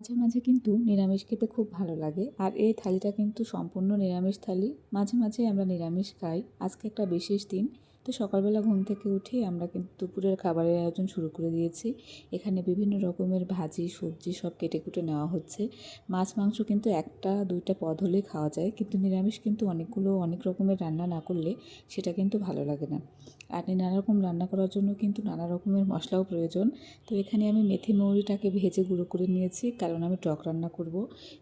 মাঝে মাঝে কিন্তু নিরামিষ খেতে খুব ভালো লাগে। আর এই থালিটা কিন্তু সম্পূর্ণ নিরামিষ থালি। মাঝে মাঝে আমরা নিরামিষ খাই। আজকে একটা বিশেষ দিন। তো সকালবেলা ঘুম থেকে উঠে আমরা কিন্তু দুপুরের খাবারের আয়োজন শুরু করে দিয়েছি। এখানে বিভিন্ন রকমের ভাজি, সবজি সব কেটে কুটে নেওয়া হচ্ছে। মাছ, মাংস কিন্তু একটা, দুইটা পদ হলেই খাওয়া যায়। কিন্তু নিরামিষ কিন্তু অনেকগুলো, অনেক রকমের রান্না না করলে সেটা কিন্তু ভালো লাগে না। আর নানা রকম রান্না করার জন্য কিন্তু নানা রকমের মশলাও প্রয়োজন। তো এখানে আমি মেথি মৌরিটাকে ভেজে গুঁড়ো করে নিয়েছি, কারণ আমি টক রান্না করব।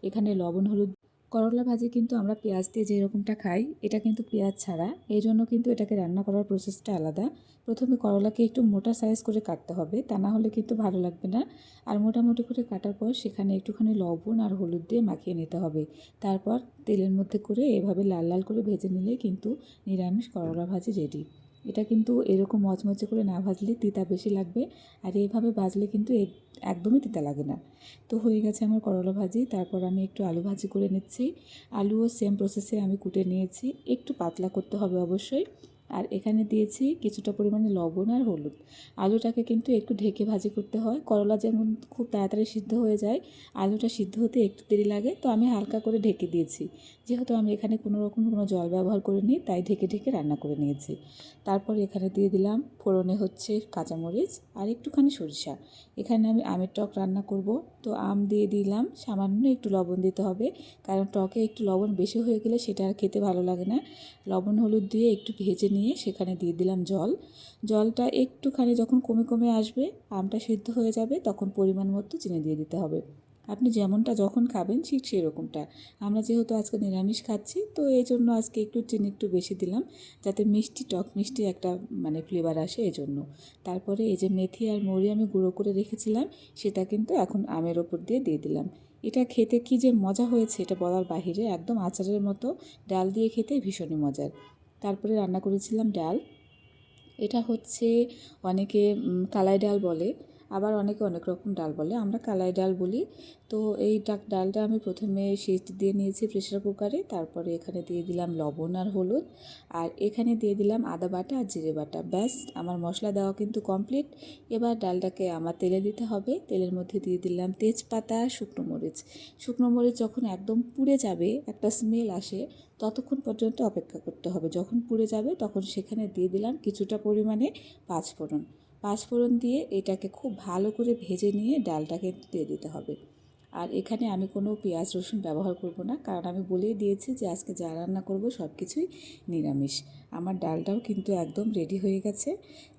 এখানে লবণ, হলুদ করলা ভাজি কিন্তু আমরা পেঁয়াজ দিয়ে যেরকমটা খাই, এটা কিন্তু পেঁয়াজ ছাড়া। এই জন্য কিন্তু এটাকে রান্না করার প্রসেসটা আলাদা। প্রথমে করলাকে একটু মোটা সাইজ করে কাটতে হবে, তা না হলে কিন্তু ভালো লাগবে না। আর মোটামুটি করে কাটার পর সেখানে একটুখানি লবণ আর হলুদ দিয়ে মাখিয়ে নিতে হবে। তারপর তেলের মধ্যে করে এভাবে লাল লাল করে ভেজে নিলে কিন্তু নিরামিষ করলা ভাজি রেডি এটা কিন্তু এরকম মচমচে করে না ভাজলে তিতা বেশি লাগবে। আর এইভাবে ভাজলে কিন্তু একদমই তিতা লাগে না। তো হয়ে গেছে আমার করলা ভাজি, তারপর আমি একটু আলু ভাজি করে নিচ্ছি। আলুও সেম প্রসেসে আমি কুটে নিয়েছি। একটু পাতলা করতে হবে অবশ্যই। আর এখানে দিয়েছি কিছুটা পরিমাণে লবণ আর হলুদ। আলুটাকে কিন্তু একটু ঢেকে ভাজি করতে হয়। করলা যেমন খুব তাড়াতাড়ি সিদ্ধ হয়ে যায়, আলুটা সিদ্ধ হতে একটু দেরি লাগে, তো আমি হালকা করে ঢেকে দিয়েছি। যেহেতু আমি এখানে কোনো রকম কোনো জল ব্যবহার করিনি, তাই ঢেকে ঢেকে রান্না করে নিয়েছি। তারপর এখানে দিয়ে দিলাম ফোড়নে হচ্ছে কাঁচামরিচ আর একটুখানি সরিষা। এখানে আমি আমের টক রান্না করব। তো আম দিয়ে দিলাম, সামান্য একটু লবণ দিতে হবে, কারণ টকে একটু লবণ বেশি হয়ে গেলে সেটা আর খেতে ভালো লাগে না। লবণ হলুদ দিয়ে একটু ভেজে নিয়ে সেখানে দিয়ে দিলাম জল। জলটা একটুখানি যখন কমে কমে আসবে, আমটা সিদ্ধ হয়ে যাবে, তখন পরিমাণ মতো চিনি দিয়ে দিতে হবে। আপনি যেমনটা যখন খাবেন ঠিক সেরকমটা। আমরা যেহেতু আজকে নিরামিষ খাচ্ছি, তো এই জন্য আজকে একটু চিনি একটু বেশি দিলাম, যাতে মিষ্টি টক, মিষ্টি একটা মানে ফ্লেভার আসে এই জন্য। তারপরে এই যে মেথি আর মরি আমি গুঁড়ো করে রেখেছিলাম, সেটা কিন্তু এখন আমের ওপর দিয়ে দিয়ে দিলাম। এটা খেতে কি যে মজা হয়েছে, এটা বলার বাহিরে, একদম আচারের মতো, ডাল দিয়ে খেতে ভীষণই মজার। তারপরে রান্না করেছিলাম ডাল। এটা হচ্ছে অনেকে কালাই ডাল বলে। আবার অনেকে অনেক রকম ডাল বলে, আমরা কালাই ডাল বলি। তো এই ডাক, ডালটা আমি প্রথমে সেচ দিয়ে নিয়েছি প্রেশার কুকারে, তারপরে এখানে দিয়ে দিলাম লবণ আর হলুদ, আর এখানে দিয়ে দিলাম আদা বাটা আর জিরে বাটা। ব্যাস, আমার মশলা দেওয়া কিন্তু কমপ্লিট। এবার ডালটাকে আমার তেলে দিতে হবে। তেলের মধ্যে দিয়ে দিলাম তেজপাতা, শুকনো মরিচ। শুকনো মরিচ যখন একদম পুড়ে যাবে, একটা স্মেল আসে, ততক্ষণ পর্যন্ত অপেক্ষা করতে হবে। যখন পুড়ে যাবে, তখন সেখানে দিয়ে দিলাম কিছুটা পরিমাণে পাঁচফোড়ন। পাঁচফোড়ন দিয়ে এটাকে খুব ভালো করে ভেজে নিয়ে ডালটাকে দিয়ে দিতে হবে। আর এখানে আমি কোনো পেঁয়াজ রসুন ব্যবহার করব না, কারণ আমি বলেই দিয়েছি যে আজকে যা রান্না করব সব কিছুই নিরামিষ। আমার ডালটাও কিন্তু একদম রেডি হয়ে গেছে,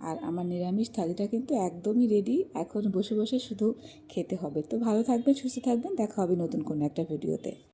আর আমার নিরামিষ থালিটা কিন্তু একদমই রেডি এখন বসে বসে শুধু খেতে হবে। তো ভালো থাকবেন, সুস্থ থাকবেন, দেখা হবে নতুন কোনো একটা ভিডিওতে